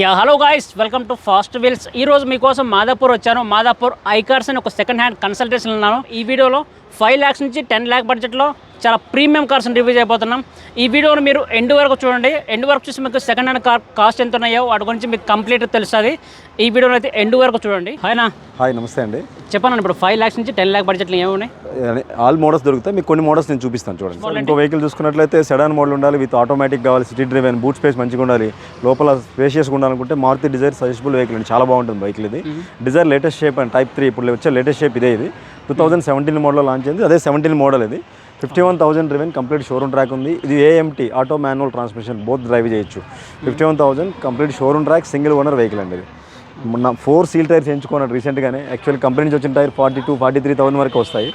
Yeah hello guys welcome to Fast Wheels ఈ రోజు మీకోసం మాదాపూర్ వచ్చాను. మాదాపూర్ ఐకార్స్ అని ఒక సెకండ్ హ్యాండ్ కన్సల్టేషన్ ఉన్నాను. ఈ వీడియోలో ఫైవ్ ల్యాక్స్ నుంచి టెన్ ల్యాక్ బడ్జెట్లో చాలా ప్రీమియం కార్స్ రివ్యూ చేయబోతున్నాం. ఈ వీడియోను మీరు ఎండ్ వరకు చూడండి. ఎండ్ వరకు చూసి మీకు సెకండ్ హ్యాండ్ కార్ కాస్ట్ ఎంత ఉన్నాయో వాటి గురించి మీకు కంప్లీట్ తెలుస్తుంది. ఈ వీడియోలో అయితే ఎండ్ వరకు చూడండి. హాయ్నా హాయ్ నమస్తే అండి. చెప్పాను ఇప్పుడు ఫైవ్ ల్యాక్స్ నుంచి టెన్ ల్యాక్ బడ్జెట్లో ఏమి ఉన్నాయి? ఆల్ మోడల్స్ దొరుకుతాయి. మీకు కొన్ని మోడల్స్ నేను చూపిస్తాను చూడండి. ఇంకో వెహికల్ చూసుకున్నట్లయితే సెడాన్ మోడల్ ఉండాలి విత్ ఆటోమేటిక్ కావాలి సిటీ డ్రైవెన్ బూట్ స్పేస్ మంచిగా ఉండాలి. లోపల స్పేషియస్గా ఉండాలనుకుంటే మారుతి డిజైర్ సజెస్టబుల్ వెహికల్ అండి. చాలా బాగుంటుంది వెహికల్ ఇది. Dzire latest shape and type three ఇప్పుడు వచ్చే లేటెస్ట్ షేప్ ఇదే ఇది. టూ థౌసండ్ సెవెంటీన్ మోడల్లో లాంచ్ అయింది. అదే సెవెంటీన్ మోడల్ ఇది. Fifty one thousand driven complete showroom track ఉంది. ఇది AMT auto manual transmission both drive చేయొచ్చు. Fifty one thousand complete showroom track single owner vehicle అండి ఇది. మొన్న ఫోర్ సీల్ టైర్స్ ఎంచుకున్నాడు రీసెంట్గానే యాక్చువల్ కంపెనీ నుంచి వచ్చిన tyre forty two forty three thousand వరకు వస్తాయి.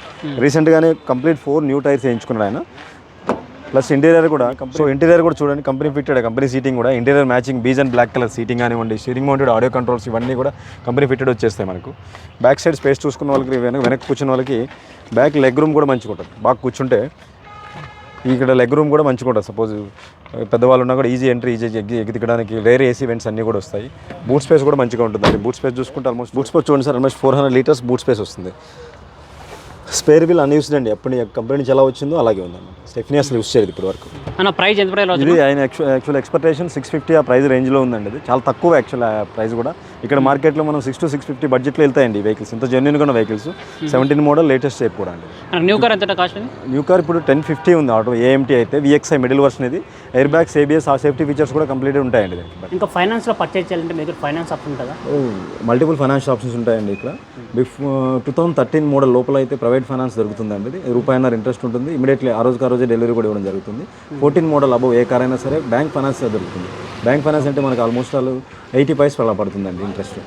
రీసెంట్గానే కంప్లీట్ ఫోర్ న్యూ టైర్స్ వేయించుకున్నాడు ఆయన. ప్లస్ ఇంటీరియర్ కూడా సో ఇంటీరియర్ కూడా చూడండి కంపెనీ ఫిట్టెడ్ కంపెనీ సీటింగ్ కూడా. Interior matching beige and black colour seating కానివ్వండి స్టీరింగ్ మౌంటెడ్ ఆడియో కంట్రోల్స్ ఇవన్నీ కూడా కంపెనీ ఫిట్టెడ్ వచ్చేస్తాయి మనకు. బ్యాక్ సైడ్ స్పేస్ చూసుకున్న వాళ్ళకి వెనక వెనక్కి కూర్చున్న వాళ్ళకి బ్యాక్ లెగ్ రూమ్ కూడా మంచిగా ఉంటుంది. బాగా కూర్చుంటే ఇక్కడ లెగ్ రూమ్ కూడా మంచిగా ఉంటుంది. సపోజ్ పెద్దవాళ్ళు ఉన్నా కూడా ఈజీ ఎంట్రీ ఈజీ ఎగ్గి ఎగ్గి దిగడానికి రేర్ ఏసీ వెంట్స్ అన్నీ కూడా వస్తాయి. బూట్ స్పేస్ కూడా మంచిగా ఉంటుంది బూట్ స్పేస్ చూసుకుంటే ఆల్మోస్ట్ బూట్ స్పేస్ చూడండి sir almost four hundred litres boot space వస్తుంది. స్పేర్ వీల్ అన్యూస్డ్ అండి ఎప్పటి కంపెనీ నుంచి ఎలా వచ్చిందో అలాగే ఉందన్నమాట స్టెఫ్నీ అసలు యూస్ చేయదు ఇప్పటి వరకు. అన్న ప్రైస్ ఎంత ప్రైస్ ఇది ఆయన యాక్చువల్ ఎక్స్పెక్టేషన్ సిక్స్ ఫిఫ్టీ ఆ ప్రైస్ రేంజ్లో ఉందండి ఇది. చాలా తక్కువ యాక్చువల్ ప్రైస్ కూడా. ఇక్కడ మార్కెట్లో మనం సిక్స్ టు సిక్స్ ఫిఫ్టీ బడ్జెట్లో వెళ్తాయండి వెహికల్స్ ఇంత జెన్యున్గా ఉన్న vehicles seventeen model latest shape కూడా అండి. న్యూ కార్ ఎంత కాస్ట్ న్యూ కార్ ఇప్పుడు టెన్ ఫిఫ్టీ ఉంది ఆటో ఏఎంటీ అయితే. విఎక్స్ఐ మిడిల్ వర్షన్ ఇది. ఎయిర్ బ్యాగ్స్ ఏబిఎస్ ఆ సేఫ్టీ ఫీచర్స్ కూడా కంప్లీట్ ఉంటాయండి ఇంకా ఫైనాన్స్లో పర్చేజ్ చేయాలంటే మీ దగ్గర ఫైనాన్స్ ఆప్షన్ ఉంటుందా మల్టిపుల్ ఫైనాన్షియల్ ఆప్షన్స్ ఉంటాయండి ఇక్కడ. Before two thousand thirteen model లోపల అయితే ప్రైవేట్ ఫైనాన్స్ దొరుకుతుందండి రూపాయన్నర ఇంట్రెస్ట్ ఉంటుంది. ఇమీడియట్లీ ఆ రోజుకి ఆ రోజే డెలివరీ కూడా ఇవ్వడం జరుగుతుంది. ఫోర్టీన్ మోడల్ అబౌవ్ ఏ కార్ అయినా సరే బ్యాంక్ ఫైనాన్స్ దొరుకుతుంది. బ్యాంక్ ఫైనాన్స్ అంటే మనకు ఆల్మోస్ట్ ఆల్ ఎయిటీ పైస్ అలా పడుతుందండి interest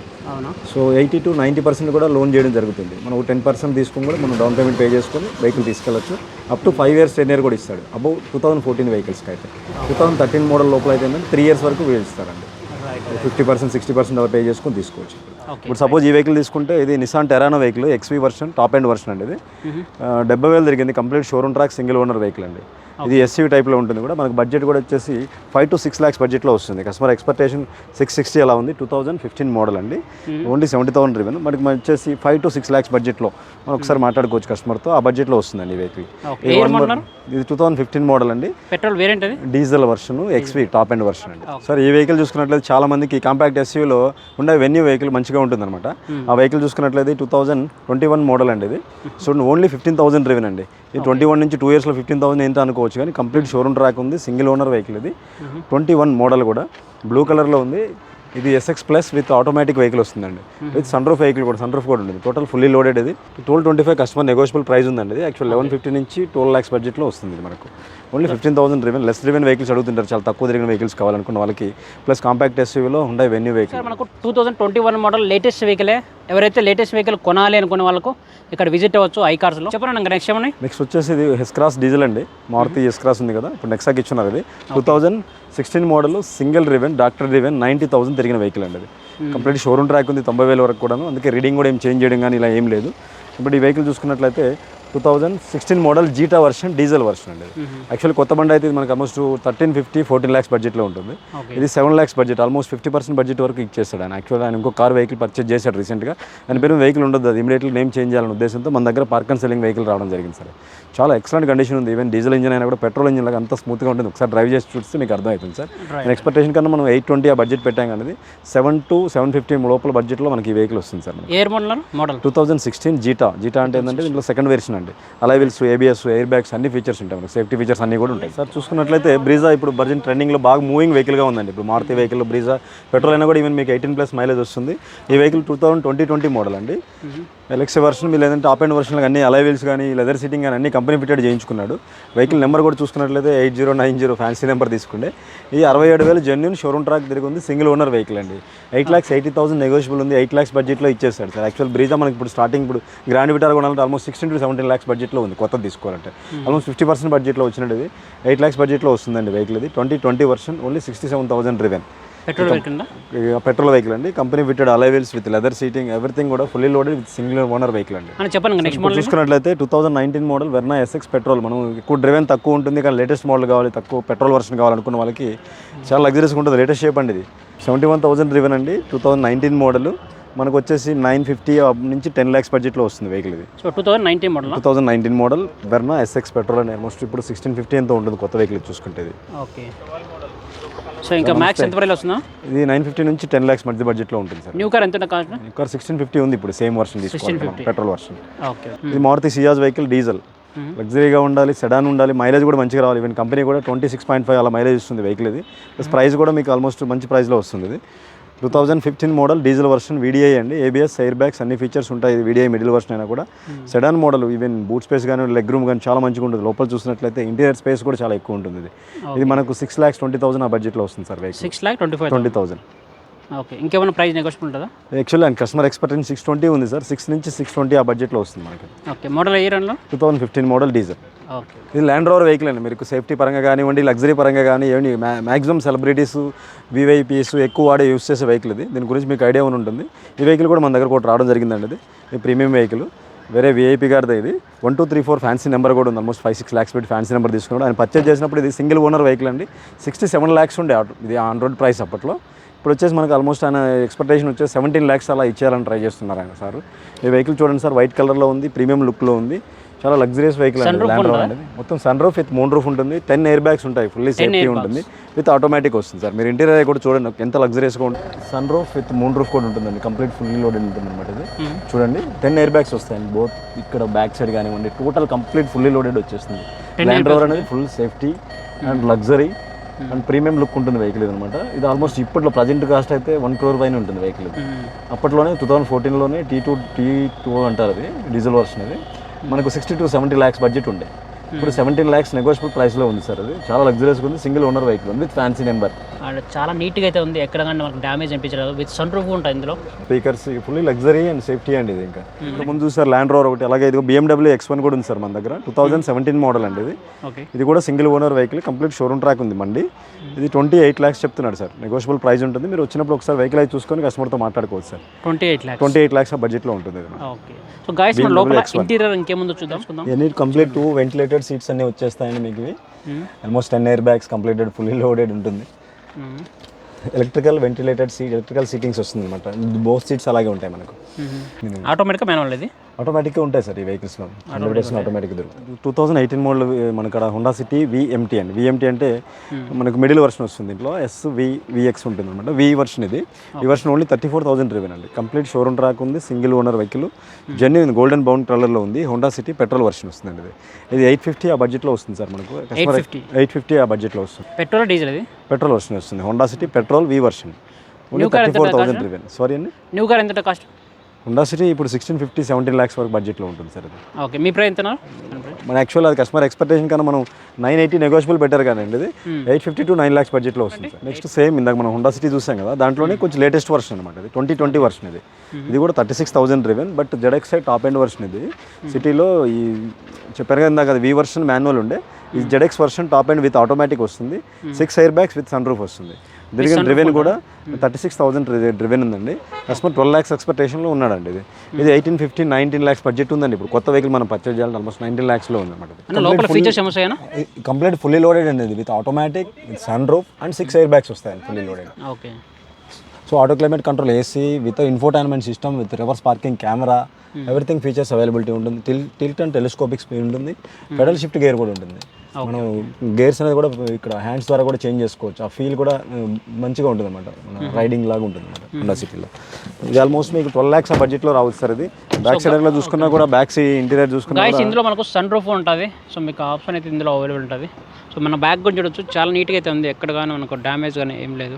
so eighty to ninety percent కూడా లోన్ చేయడం జరుగుతుంది. మనం టెన్ పర్సెంట్ తీసుకుని కూడా మనం డౌన్ పేమెంట్ పే చేసుకొని vehicle తీసుకెళ్ళచ్చు. Up to five years ten year కూడా ఇస్తాడు. అబౌవ్ టూ థౌసండ్ ఫోర్టీన్ వెహికల్స్కి అయితే. టూ థౌసండ్ థర్టీన్ మోడల్ లోపల అయితే త్రీ ఇయర్స్ వరకు వీలు ఇస్తారండి. ఫిఫ్టీ పర్సెంట్ సిక్స్టీ పర్సెంట్ అలా పే చేసుకొని తీసుకోవచ్చు. ఇప్పుడు సపోజ్ ఈ వెహికల్ తీసుకుంటే ఇది Nissan Terrano vehicle XV version top end version అండి ఇది. డెబ్బై వేలు తిరిగింది complete showroom track single owner vehicle అండి. ఇది ఎస్సీ టైప్లో ఉంటుంది కూడా. మనకు బడ్జెట్ కూడా వచ్చేసి ఫైవ్ టు సిక్స్ ల్యాక్స్ బడ్జెట్లో వస్తుంది. కస్టమర్ ఎక్స్పెక్టేషన్ సిక్స్ సిక్స్టీ అలా ఉంది. టూ థౌసండ్ ఫిఫ్టీన్ మోడల్ అండి. ఓన్లీ సెవెంటీ థౌసండ్ రివెన్ మనకి మన వచ్చేసి ఫైవ్ టు సిక్స్ ల్యాక్స్ బడ్జెట్లో మనం ఒకసారి మాట్లాడుకోవచ్చు కస్టమర్తో ఆ బడ్జెట్లో వస్తుందండి ఈ వెహికల్? ఇది టూ థౌసండ్ ఫిఫ్టీన్ మోడల్ అండి. పెట్రోల్ వేరియంట్ అది? Diesel version XV top end version అండి. సార్ ఈ వెహికల్ చూసుకున్నట్లయితే చాలా మందికి కాంపాక్ట్ ఎస్యూలో ఉండే వెన్యూ వెహికల్ మంచిగా ఉంటుందన్నమాట. ఆ వెహికల్ చూసుకున్నట్లయితే two thousand twenty one model అండి ఇది. So only fifteen thousand driven అండి. ఇది ట్వంటీ వన్ నుంచి టూ ఇయర్స్లో ఫిఫ్టీన్ థౌసండ్ ఏంటో అనుకోవచ్చు కానీ కంప్లీట్ షోరూమ్ ట్రాక్ ఉంది సింగిల్ ఓనర్ వెహికల్ ఇది. ట్వంటీ వన్ మోడల్ కూడా. బ్లూ కలర్లో ఉంది. ఇది SX plus with automatic vehicle వస్తుందండి. విత్ సన్ రూఫ్ వెహికల్ కూడా సన్ రూఫ్ కూడా ఉంటుంది. టోటల్ ఫుల్లీ లోడెడ్ ఇది. Twelve twenty five customer negotiable price ఉందండి ఇది. యాక్చువల్ లెవెన్ ఫిఫ్టీ నుంచి ట్వెల్వ్ ల్యాక్స్ బడ్జెట్లో వస్తుంది ఇది మనకు. Only fifteen thousand driven less driven vehicles అడుగుతుంటారు. చాలా తక్కువ తిరిగిన వెహికల్స్ కావాలనుకున్న వాళ్ళకి. ప్లస్ కాంపాక్ట్ ఎస్యూవీలో ఉండే వెన్యూ వెహికల్ మనకు two thousand twenty one model latest వెహికలే ఎవరైతే లేటెస్ట్ వెహికల్ కొనాలి అనుకునే వాళ్ళకు ఇక్కడ విజిట్ అవ్వచ్చు ఐ కార్స్లో చెప్పండి ఇంకా నెక్స్ట్ ఏమన్నాయి? నెక్స్ట్ వచ్చేసి ఇది హెస్ క్రాస్ డీజిల్ అండి. మారుతి హెస్ క్రాస్ ఉంది కదా. ఇప్పుడు నెక్సాకి ఇచ్చున్నారు ఇది. Two thousand sixteen model single driven doctor driven ninety thousand తిరిగిన వెహికల్ అండి అది. కంప్లీట్ షోరూమ్ ట్రాక్ ఉంది తొంభై వేల వరకు కూడాను. అందుకే రీడింగ్ కూడా ఏం చేంజ్ చేయడం కానీ ఇలా ఏం లేదు. ఇప్పుడు ఈ వెహికల్ చూసుకున్నట్లయితే two thousand sixteen model Zeta version diesel version అండి యాక్చువల్లీ కొత్త బండి అయితే ఇది మనకు almost thirteen fifty fourteen lakhs బడ్జెట్లో ఉంటుంది. ఇది seven lakhs budget almost fifty percent budget వరకు ఇచ్చేస్తాడు ఆయన. యాక్చువల్ ఆయన ఇంకో కార్ వెహికల్ పర్చేజ్ చేశాడు రీసెంట్గా ఆయన పేరు వెహికల్ ఉండదు అది ఇమీడియట్లీ నేమ్ చేంజ్ చేయాలనే ఉద్దేశంతో మన దగ్గర పార్క్ అండ్ సెల్లింగ్ వెహికల్ రావడం జరిగింది సార్. చాలా ఎక్సలెంట్ కండిషన్ ఉంది. ఈవెన్ డీజిల్ ఇంజిన్ అయినా కూడా పెట్రోల్ ఇంజిన్ లాగా అంత స్మూత్గా ఉంటుంది. ఒకసారి డ్రైవ్ చేసి చూస్తే మీకు అర్థమవుతుంది సార్. నేను ఎక్స్పెక్టేషన్ కన్నా మనం ఎయిట్ ట్వంటీ ఆ బడ్జెట్ పెట్టాం కానీ సెవెన్ టు సెవెన్ ఫిఫ్టీ లోపల బడ్జెట్లో మనకి ఈ వెహికల్ వస్తుంది sir model model two thousand sixteen Zeta Zeta అంటే ఏంటంటే దీంట్లో సెకండ్ వెర్షన్ అండి అలైవిల్స్ ఏబిఎస్ ఎయిర్ బ్యాగ్స్ అన్ని ఫీచర్స్ ఉంటాయి మనకి. సేఫ్టీ ఫీచర్స్ అన్ని కూడా ఉంటాయి. సార్ చూసుకున్నట్లయితే బ్రీజా ఇప్పుడు బర్జన్ ట్రెండింగ్లో బాగా మూవింగ్ వెహికల్గా ఉందండి. ఇప్పుడు మారుతి వెహికల్ బ్రీజా పెట్రోల్ అయినా కూడా ఈవెన్ మీకు ఎయిటీన్ ప్లస్ మైలేజ్ వస్తుంది. ఈ vehicle two thousand twenty twenty model అండి. ఎలక్సీ వర్షన్ మీరు లేదంటే టాప్ అండ్ వర్షన్ అన్ని అలైవిల్స్ కానీ లెదర్ సీటింగ్ కానీ అన్ని కంపెనీ ఫిటెడ్ చేయించుకున్నాడు. వెహికల్ నెంబర్ కూడా చూసుకున్నట్లయితే eight zero nine zero fancy number తీసుకుంటే. ఈ అరవై ఏడు వేలు జెన్యున్ షోరూమ్ ట్రాక్ తిరిగి ఉంది. సింగిల్ ఓనర్ వెహికల్ అండి. Eight lakhs eighty thousand negotiable ఉంది. ఎయిట్ ల్యాక్స్ బడ్జెట్లో ఇచ్చేస్తాడు సార్. యాక్చువల్ బ్రీజా మనకి ఇప్పుడు స్టార్టింగ్ ఇప్పుడు గ్రాండ్ విటార్ కొనాలంటే almost sixteen to seventeen lakhs బడ్జెట్లో ఉంది కొత్తది తీసుకోవాలంటే. ఆల్మోస్ట్ ఫిఫ్టీ పర్సెంట్ బడ్జెట్లో వచ్చినట్టు ఇది ఎయిట్ ల్యాక్స్ బడ్జెట్లో వస్తుందండి వెహికల్ ఇది twenty twenty version only sixty seven thousand driven petrol vehicle petrol vehicle అండి. Company fitted alloy wheels with leather seating everything కూడా fully loaded with single owner vehicle అండి. చెప్పండి నెక్స్ట్ చూసుకున్నట్లయితే two thousand nineteen model Verna SX petrol మనం ఎక్కువ driven తక్కువ ఉంటుంది కానీ లేటెస్ట్ మోడల్ కావాలి తక్కువ పెట్రోల్ వర్షన్ కావాలనుకున్న వాళ్ళకి చాలా లగ్జరీస్గా ఉంటుంది లేటెస్ట్ షేప్ అండి ఇది. సెవెంటీ వన్ థౌసండ్ డ్రివెన్ అండి టూ థౌసండ్ నైన్టీన్ మోడల్ మనకు వచ్చేసి నైన్ ఫిఫ్టీ నుంచి టెన్ ల్యాక్స్ బడ్జెట్లో వస్తుంది వెహికల్ ఇది. So two thousand nineteen model? Two thousand nineteen model Verna SX petrol అని ఆల్మోస్ట్ ఇప్పుడు సిక్స్టీన్ ఫిఫ్టీ ఎంతో ఉంటుంది కొత్త వెహికల్ చూసుకుంటే ఇది. ఓకే. సో ఇంకా మ్యాక్స్ ఎంత ప్రైస్ వస్తుందా? ఇది నైన్ ఫిఫ్టీ నుంచి టెన్ ల్యాక్స్ మధ్య బడ్జెట్లో ఉంటుంది సార్. న్యూ కార్ ఎంత కాస్ట్ ఇంకా సిక్స్టీన్ ఫిఫ్టీ ఉంది ఇప్పుడు సేమ్ వర్షన్ తీసుకోవాలి పెట్రోల్ వర్షన్. ఓకే. ఇది మారుతి సియాజ్ వెహికల్ డీజిల్. లగ్జరీగా ఉండాలి సెడాన్ ఉండాలి మైలేజ్ కూడా మంచిగా రావాలి. ఈవెన్ కంపెనీ కూడా ట్వంటీ సిక్స్ పాయింట్ ఫైవ్ అలా మైలేజ్ ఇస్తుంది వెహికల్ ఇది. ప్లస్ ప్రైస్ కూడా మీకు ఆల్మోస్ట్ మంచి ప్రైస్లో వస్తుంది ఇది. Two thousand fifteen model diesel version VDI అండి. ఏబిఎస్ ఎయిర్ బ్యాగ్స్ అన్ని ఫీచర్స్ ఉంటాయి. వీడిఐ మిడిల్ వర్షన్ అయినా కూడా. Sedan model even boot space కానీ లెగ్ రూమ్ కానీ చాలా మంచిగా ఉంటుంది. లోపల చూసినట్లయితే ఇంటీరియర్ స్పేస్ కూడా చాలా ఎక్కువ ఉంటుంది ఇది. ఇది మనకు సిక్స్ ల్యాక్స్ ట్వంటీ థౌసండ్ ఆ బడ్జెట్లో వస్తుంది sir six lakh twenty five twenty thousand okay. ఇంకేమైనా ప్రైస్ నెగోషియబుల్ ఉంటుందా? Actually and customer expectance six twenty ఉంది సార్. సిక్స్ నుంచి సిక్స్ ట్వంటీ ఆ బడ్జెట్లో వస్తుంది మనకి. ఓకే. మోడల్ ఏ రన్లో? Two thousand fifteen model diesel. Okay. ఇది ల్యాండ్ రోవర్ వెహికల్ అండి. మీకు సేఫ్టీ పరంగా కానివ్వండి లగ్జరీ పరంగా కానీ ఏమి మ్యాక్సిమం సెలబ్రిటీస్ వివైపీస్ ఎక్కువ వాడే యూస్ చేసే వెహికల్ ఇది. దీని గురించి మీకు ఐడియా ఉంటుంది? ఈ వెహికల్ కూడా మన దగ్గర ఒకటి రావడం జరిగిందండి ఇది. ఈ ప్రీమియం వెహికల్ వేరే విఐపీ గారిది ఇది. One two three four fancy number కూడా ఉంది. ఆల్మోస్ట్ ఫైవ్ సిక్స్ ల్యాక్స్ పెట్టి ఫ్యాన్సీ నెంబర్ తీసుకున్నాడు. ఆయన పర్చేజ్ చేసినప్పుడు ఇది సింగిల్ ఓనర్ వెహికల్ అండి. సిక్స్టీ సెవెన్ ల్యాక్స్ ఉండే ఆటో. ఇది ఆన్ రోడ్ ప్రైస్ అప్పట్లో. ఇప్పుడు వచ్చేసి మనకు ఆల్మోస్ట్ ఆయన ఎక్స్పెక్టేషన్ వచ్చేసి సెవెంటీన్ ల్యాక్స్ అలా ఇచ్చారని ట్రై చేస్తున్నారు ఆయన సార్. ఈ వెహికల్ చూడండి సార్ వైట్ కలర్లో ఉంది ప్రీమియం లుక్లో ఉంది. చాలా లగ్జరియస్ వెహికల్ అండి ల్యాండ్ రోవర్ అనేది. మొత్తం sunroof with moonroof ఉంటుంది. టెన్ ఎయిర్ బ్యాగ్స్ ఉంటాయి ఫుల్లీ సేఫ్టీ ఉంటుంది. విత్ ఆటోమేటిక్ వస్తుంది సార్. మీరు ఇంటీరియర్ కూడా చూడండి ఎంత లగ్జరియస్గా ఉంటుంది. Sunroof with moonroof కూడా ఉంటుందండి. కంప్లీట్ ఫుల్లీ లోడెడ్ ఉంటుంది అనమాట ఇది చూడండి టెన్ ఎయిర్ బ్యాగ్స్ వస్తాయండి బోత్ ఇక్కడ బ్యాక్ సైడ్ కానివ్వండి టోటల్ కంప్లీట్ ఫుల్లీ లోడెడ్ వచ్చేస్తుంది. ల్యాండ్ రోవర్ అనేది full safety and luxury and premium look ఉంటుంది వెహికల్ ఇది అనమాట ఇది ఆల్మోస్ట్ ఇప్పట్లో ప్రజెంట్ కాస్ట్ అయితే వన్ క్రోర్ పైన ఉంటుంది వెహికల్ ఇది. అప్పట్లోనే టూ థౌసండ్ ఫోర్టీన్లోనే టీ టూ టీ టూ అంటారు అది డీజిల్ వర్షన్ అది మనకు sixty to seventy lakhs budget ఉండే. ఇప్పుడు సెవెంటీన్ ల్యాక్స్ నెగోషియబుల్ ప్రైస్లో ఉంది సార్ అది. చాలా లగ్జరీస్గా ఉంది సింగిల్ ఓనర్ వెహికల్ ఉంది విత్ ఫ్యాన్సీ నెంబర్ అండ్ చాలా నీట్గా అయితే ఉంది. ఎక్కడ కానీ మనకు డ్యామేజ్ అనిపించలేదు. విత్ సన్ రూఫ్ ఉంటుంది ఇందులో. Speakers fully luxury and safety అండి ఇది ఇంకా. ముందు చూసారు ల్యాండ్ రోవర్ ఒకటి. అలాగే ఇది బిఎండబ్ల్యూ ఎక్స్ వన్ కూడా ఉంది సార్ మన దగ్గర. టూ థౌసండ్ సెవెంటీన్ మోడల్ అండి ఇది. ఓకే ఇది కూడా single owner vehicle complete showroom track ఉంది మండి. ఇది ట్వంటీ ఎయిట్ ల్యాక్స్ చెప్తున్నాడు సార్. నెగోషియబుల్ ప్రైస్ ఉంటుంది. మీరు వచ్చినప్పుడు ఒకసారి వెహికల్ అయితే చూసుకొని కస్టమర్తో మాట్లాడుకోవచ్చు sir. Twenty eight lakhs twenty eight lakhs బడ్జెట్లో ఉంటుంది ఇది. ఓకే సో మన లోపల ఇంటీరియర్ ఇంకేముందో చూద్దాం. చూద్దాం ఎన్ని కంప్లీట్ టూ వెంటిలేటెడ్ సీట్స్ అన్ని వచ్చేస్తాయండి మీకు ఇవి. Almost ten airbags completed fully loaded ఉంటుంది. Electrical ventilated seat electrical seatings వస్తుంది అనమాట బోత్ సీట్స్ అలాగే ఉంటాయి మనకు. ఆటోమేటిక్గా మ్యానువల్ ఇది? ఆటోమేటిక్గా ఉంటాయి సార్ ఈ వెహికల్స్లో హండ్రెడ్ ఆటోమేటిక్ దొరుకుతుంది టూ థౌసండ్ ఎయిటీన్ మోడల్ మనకు అక్కడ హుండా సిటీ విఎంటీ అండి. విఎంటీ అంటే మనకు మిడిల్ వర్షన్ వస్తుంది దీంట్లో ఎస్ వి విఎక్స్ ఉంటుంది అనమాట వి వర్షన్ ఇది. ఈ version only thirty four thousand driven అండి. కంప్లీట్ షోరూమ్ ట్రాక్ ఉంది single owner vehicle genuine golden brown కలర్లో ఉంది. హోండా సిటీ పెట్రోల్ వర్షన్ వస్తుందండి ఇది. ఇది ఎయిట్ ఫిఫ్టీ ఆ బడ్జెట్లో వస్తుంది సార్ మనకు. ఎయిట్ ఫిఫ్టీ ఆ బడ్జెట్లో వస్తుంది. పెట్రోల్ డీజిల్ ఇది? పెట్రోల్ వర్షన్ వస్తుంది. Honda City petrol V version only thirty four thousand driven sorry అండి? న్యూ కార్ ఎంత కాస్ట్ హుండా సిటీ ఇప్పుడు సిక్స్టీన్ ఫిఫ్టీ సెవెంటీన్ ల్యాక్స్ వరకు బడ్జెట్లో ఉంటుంది సార్ అది. ఓకే మీ ప్రైస్ ఎంతనా? మన యాక్చువల్ అది కస్టమర్ ఎక్స్పెక్టేషన్ కన్నా మనం నైన్ ఎయిటీ నెగోషియబుల్ బెటర్ కానీ ఇది. Eight fifty to nine lakhs బడ్జెట్లో వస్తుంది సార్. నెక్స్ట్ సేమ్ ఇందాక మనం హుండా సిటీ చూసాం కదా దాంట్లోనే కొంచెం లేటెస్ట్ వర్షన్ అనమాట ఇది. ట్వంటీ ట్వంటీ వర్షన్ ఇది. ఇది కూడా thirty six thousand driven but ZX top end version ఇది. సిటీలో ఈ చెప్పారు కదా ఇందాక అది వి వర్షన్ మాన్యువల్ ఉండే. ఈ ZX version top end with automatic వస్తుంది. Six airbags with sunroof వస్తుంది. దీనికి డ్రివెన్ కూడా థర్టీ సిక్స్ థౌసండ్ డ్రివెన్ ఉందండి. కస్టమర్ ట్వెల్వ్ ల్యాక్స్ ఎక్స్పెక్టేషన్లో ఉన్నాడండి ఇది. ఇది eighteen fifteen nineteen lakhs budget ఉందండి ఇప్పుడు. కొత్త వెహికల్ మనం పర్చేజ్ చేయాలి ఆల్మోస్ట్ నైన్టీన్ ల్యాక్స్లో ఉంది అన్న అనమాట కంప్లీట్ ఫుల్లీ లోడెడ్ అండి ఇది. With automatic with sunroof and six airbags వస్తాయి fully loaded okay so auto climate control AC with infotainment system with reverse parking camera everything features availability ఉంటుంది. Till tilt and telescopic speed ఉంటుంది. Paddle shift gear కూడా ఉంటుంది. మనం gears అనేది కూడా ఇక్కడ hands ద్వారా కూడా చేంజ్ చేసుకోవచ్చు. ఆ ఫీల్ కూడా మంచిగా ఉంటుంది అనమాట మన రైడింగ్ లాగా ఉంటుంది అనమాట హోండా సిటీలో ఇది ఆల్మోస్ట్ మీకు ట్వెల్వ్ ల్యాక్స్ ఆ బడ్జెట్లో రావచ్చు సార్ ఇది. బ్యాక్ సైడ్లో చూసుకున్నా కూడా బ్యాక్ సీ ఇంటీరియర్ చూసుకున్నా ఇందులో మనకు సన్ రూఫ్ ఉంటుంది. సో మీకు ఆప్షన్ అయితే ఇందులో అవైలబుల్ ఉంటుంది. సో మన బ్యాక్ కూడా చూడొచ్చు. చాలా నీట్గా అయితే ఉంది. ఎక్కడ కానీ మనకు డ్యామేజ్ కానీ ఏం లేదు.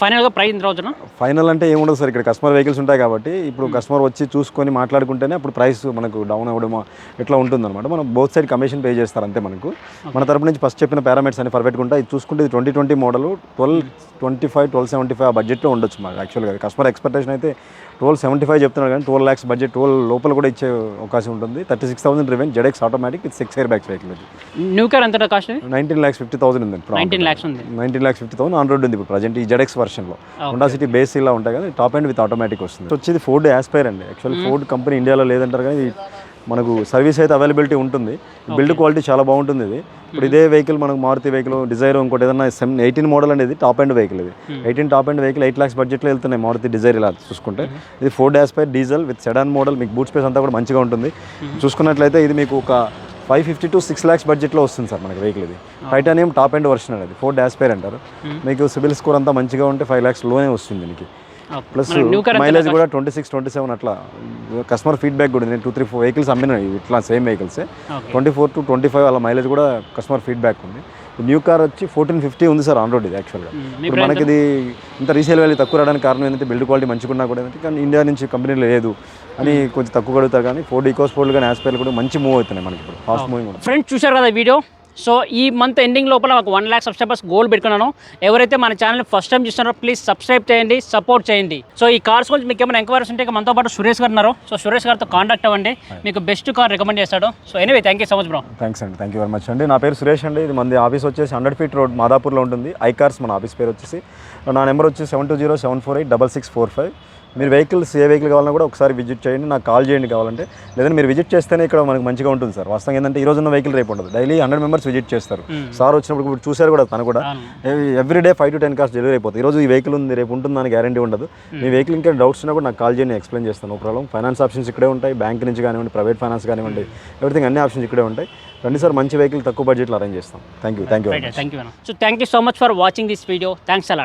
ఫైనల్గా ప్రైస్ ఎంత ఫైనల్ అంటే ఏముండదు సార్ ఇక్కడ కస్టమర్ వెహికల్స్ ఉంటాయి కాబట్టి ఇప్పుడు కస్టమర్ వచ్చి చూసుకొని మాట్లాడుకుంటేనే అప్పుడు ప్రైస్ మనకు డౌన్ అవ్వడం ఇట్లా ఉంటుంది అనమాట మనం బోత్ సైడ్ కమిషన్ పే చేస్తారు అంతే మనకు. మన తరపు నుంచి ఫస్ట్ చెప్పిన పారామీటర్స్ అన్ని పర్ఫెక్ట్ ఉంటాయి. ఇది చూసుకుంటే ఇది twenty twenty model twelve twenty five twelve seventy five ఆ బడ్జెట్లో ఉండొచ్చు మాకు యాక్చువల్గా కస్టమర్ ఎక్స్పెక్టేషన్ అయితే ట్వెల్వ్ సెవెంటీ ఫైవ్ చెప్తున్నారు కానీ ట్వెల్వ్ ల్యాక్స్ బడ్జెట్ ట్వెల్వ్ లోపల కూడా ఇచ్చే అవకాశం ఉంటుంది. Thirty six thousand driven ZX automatic with six air bags vehicle new car ఎంత cost nineteen lakhs fifty thousand ఉంది నైన్టీన్ ల్యాక్స్ ఉంది. Nineteen lakhs fifty thousand on road ఉంది ఇప్పుడు ప్రజెంట్ ఈ జెడెక్స్ వర్షన్లో హోండా సిటీ బేస్ ఇలా ఉంటాయి కానీ టాప్ అండ్ విత్ ఆటోమేటిక్ వస్తుంది. వచ్చేది ఫోర్డ్ యాస్పైర్ అండి. యాక్చువల్లీ ఫోర్డ్ కంపెనీ ఇండియాలో లేదంటారు కానీ మనకు సర్వీస్ అయితే అవైలబిలిటీ ఉంటుంది. బిల్డ్ క్వాలిటీ చాలా బాగుంటుంది ఇది. ఇప్పుడు ఇదే వెహికల్ మనకు మారుతి వెహికల్ డిజైర్ ఇంకోటి ఏదైనా సెమ్ ఎయిటీన్ మోడల్ అనేది టాప్ అండ్ వెహికల్ ఇది. Eighteen top end vehicle eight lakhs బడ్జెట్లో వెళ్తున్నాయి మారుతి డిజైర్ ఇలా చూసుకుంటే. ఇది Ford Aspire diesel with sedan model మీకు బూట్ స్పేస్ అంతా కూడా మంచిగా ఉంటుంది. చూసుకున్నట్లయితే ఇది మీకు ఒక five fifty to six lakhs బడ్జెట్లో వస్తుంది సార్ మనకి వెహికల్ ఇది. టైటానియం టాప్ అండ్ వర్షన్ అనేది ఫోర్ డాష్ పేర్ అంటారు. మీకు సిబిల్ స్కోర్ అంతా మంచిగా ఉంటే ఫైవ్ ల్యాక్స్లోనే వస్తుంది దీనికి. ప్లస్ మైలేజ్ కూడా ట్వంటీ సిక్స్ ట్వంటీ సెవెన్ అట్లా. కస్టమర్ ఫీడ్బ్యాక్ కూడా ఉంది. నేను టూ త్రీ ఫోర్ వెహికల్స్ అమ్మిన ఇట్లా same vehicles. Twenty four to twenty five అలా మైలేజ్ కూడా కస్టమర్ ఫీడ్బ్యాక్ ఉంది. న్యూ కార్ వచ్చి ఫోర్టీన్ ఫిఫ్టీ ఉంది సార్ ఆన్ రోడ్ ఇది యాక్చువల్గా ఇప్పుడు మనకి ఇది ఇంత రీసేల్ వాల్యూ తక్కువ రావడానికి కారణం ఏంటంటే బిల్డ్ క్వాలిటీ మంచిగా ఉన్నా కూడా ఏంటంటే కానీ ఇండియా నుంచి కంపెనీలో లేదు అని కొంచెం తక్కువ కడుగుతారు కానీ ఫోర్డ్ ఈకోస్ ఫోర్డ్ కానీ యాస్పైల్ కూడా మంచి మూవ్ అవుతున్నాయి మనకి ఇప్పుడు. ఫాస్ట్ మూవింగ్ ఫ్రెండ్స్ చూశారు కదా వీడియో? సో ఈ మంత్ ఎండింగ్ లోపల ఒక వన్ ల్యాక్ సబ్స్క్రైబర్స్ గోల్ పెట్టుకున్నాను. ఎవరైతే మన ఛానల్ ఫస్ట్ టైం చూస్తున్నారో ప్లీజ్ సబ్స్క్రైబ్ చేయండి సపోర్ట్ చేయండి. సో ఈ కార్స్ గురించి మీకు ఏమైనా ఎంక్వైరీస్ ఉంటే మనతో పాటు సురేష్ గారు ఉన్నారు. సో సురేష్ గారితో కాంటాక్ట్ అవ్వండి. మీకు బెస్ట్ కార్ రికమెండ్ చేస్తాడు. So anyway thank you so much bro thanks అండి. థ్యాంక్ యూ వెరీ మచ్ అండి. నా పేరు సురేష్ అండి. ఇది మంది ఆఫీస్ వచ్చేసి హండ్రెడ్ ఫీట్ రోడ్ మాదాపూర్లో ఉంటుంది. ఐకార్స్ మన ఆఫీస్ పేరు వచ్చేసి. నా నెంబర్ వచ్చి seven two zero seven four eight double six four five మీరు వెహికల్స్ ఏ వెహికల్ కావాలన్నా కూడా ఒకసారి విజిట్ చేయండి నాకు కాల్ చేయండి కావాలంటే. లేదంటే మీరు విజిట్ చేస్తేనే ఇక్కడ మనకు మంచిగా ఉంటుంది సార్. వాస్తవం ఏంటంటే ఈ రోజు ఉన్న వెహికల్ రేపు ఉండదు. డైలీ హండ్రెడ్ మెంబర్స్ విజిట్ చేస్తారు. సార్ వచ్చినప్పుడు ఇప్పుడు చూశారు కూడా తను కూడా. Every day five to ten cars delivery అయిపోతుంది ఈ రోజు ఈ వెహికల్ ఉంది రేపు ఉంటుందని గ్యారంటీ ఉండదు. మీ వెహికల్ ఇంకా డౌట్స్ ఉన్నా కూడా నాకు కాల్ చేయండి ఎక్స్ప్లెయిన్ చేస్తాను. No problem. ఫైనాన్స్ ఆప్షన్స్ ఇక్కడే ఉంటాయి. బ్యాంక్ నుంచి కానివ్వండి ప్రైవేట్ ఫైనాన్స్ కానివ్వండి ఎవ్రీథింగ్ అన్ని ఆప్షన్స్ ఇక్కడే ఉంటాయి. రండి సార్ మంచి వెహికల్ తక్కువ బడ్జెట్లో అరేంజ్ చేస్తాం. Thank you thank you thank you so thank you so much for watching this video thanks అలా